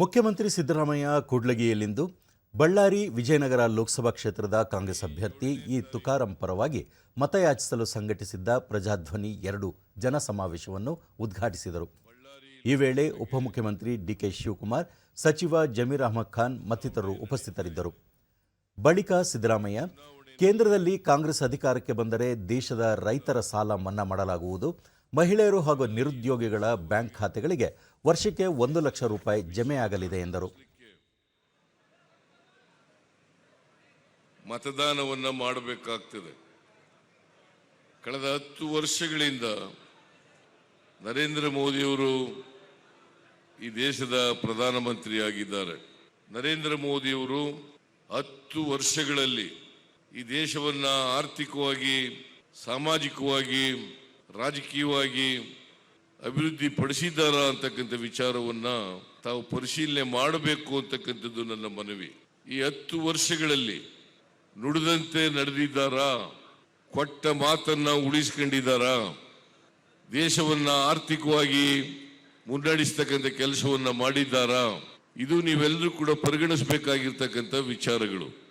ಮುಖ್ಯಮಂತ್ರಿ ಸಿದ್ದರಾಮಯ್ಯ ಕೂಡ್ಲಗಿಯಲ್ಲಿಂದು ಬಳ್ಳಾರಿ ವಿಜಯನಗರ ಲೋಕಸಭಾ ಕ್ಷೇತ್ರದ ಕಾಂಗ್ರೆಸ್ ಅಭ್ಯರ್ಥಿ ಈ ತುಕಾರಂ ಪರವಾಗಿ ಮತಯಾಚಿಸಲು ಸಂಘಟಿಸಿದ್ದ ಪ್ರಜಾಧ್ವನಿ ಎರಡು ಜನಸಮಾವೇಶವನ್ನು ಉದ್ಘಾಟಿಸಿದರು. ಈ ವೇಳೆ ಉಪಮುಖ್ಯಮಂತ್ರಿ ಡಿಕೆ ಶಿವಕುಮಾರ್, ಸಚಿವ ಜಮೀರ್ ಅಹಮದ್ ಖಾನ್ ಮತ್ತಿತರರು ಉಪಸ್ಥಿತರಿದ್ದರು. ಬಳಿಕ ಸಿದ್ದರಾಮಯ್ಯ ಕೇಂದ್ರದಲ್ಲಿ ಕಾಂಗ್ರೆಸ್ ಅಧಿಕಾರಕ್ಕೆ ಬಂದರೆ ದೇಶದ ರೈತರ ಸಾಲ ಮನ್ನಾ ಮಾಡಲಾಗುವುದು. ಮಹಿಳೆಯರು ಹಾಗೂ ನಿರುದ್ಯೋಗಿಗಳ ಬ್ಯಾಂಕ್ ಖಾತೆಗಳಿಗೆ ವರ್ಷಕ್ಕೆ ಒಂದು ಲಕ್ಷ ರೂಪಾಯಿ ಜಮೆಯಾಗಲಿದೆ ಎಂದರು. ಮತದಾನವನ್ನು ಮಾಡಬೇಕಾಗ್ತದೆ. ಕಳೆದ ಹತ್ತು ವರ್ಷಗಳಿಂದ ನರೇಂದ್ರ ಮೋದಿಯವರು ಈ ದೇಶದ ಪ್ರಧಾನಮಂತ್ರಿಯಾಗಿದ್ದಾರೆ. ನರೇಂದ್ರ ಮೋದಿಯವರು ಹತ್ತು ವರ್ಷಗಳಲ್ಲಿ ಈ ದೇಶವನ್ನ ಆರ್ಥಿಕವಾಗಿ, ಸಾಮಾಜಿಕವಾಗಿ, ರಾಜಕೀಯವಾಗಿ ಅಭಿವೃದ್ಧಿ ಪಡಿಸಿದ್ದಾರ ಅಂತಕ್ಕಂಥ ವಿಚಾರವನ್ನ ತಾವು ಪರಿಶೀಲನೆ ಮಾಡಬೇಕು ಅಂತಕ್ಕಂಥದ್ದು ನನ್ನ ಮನವಿ. ಈ ಹತ್ತು ವರ್ಷಗಳಲ್ಲಿ ನುಡಿದಂತೆ ನಡೆದಿದ್ದಾರಾ? ಕೊಟ್ಟ ಮಾತನ್ನ ಉಳಿಸ್ಕೊಂಡಿದ್ದಾರಾ? ದೇಶವನ್ನ ಆರ್ಥಿಕವಾಗಿ ಮುನ್ನಡೆಸ್ತಕ್ಕಂಥ ಕೆಲಸವನ್ನ ಮಾಡಿದ್ದಾರಾ? ಇದು ನೀವೆಲ್ಲರೂ ಕೂಡ ಪರಿಗಣಿಸಬೇಕಾಗಿರ್ತಕ್ಕಂಥ ವಿಚಾರಗಳು.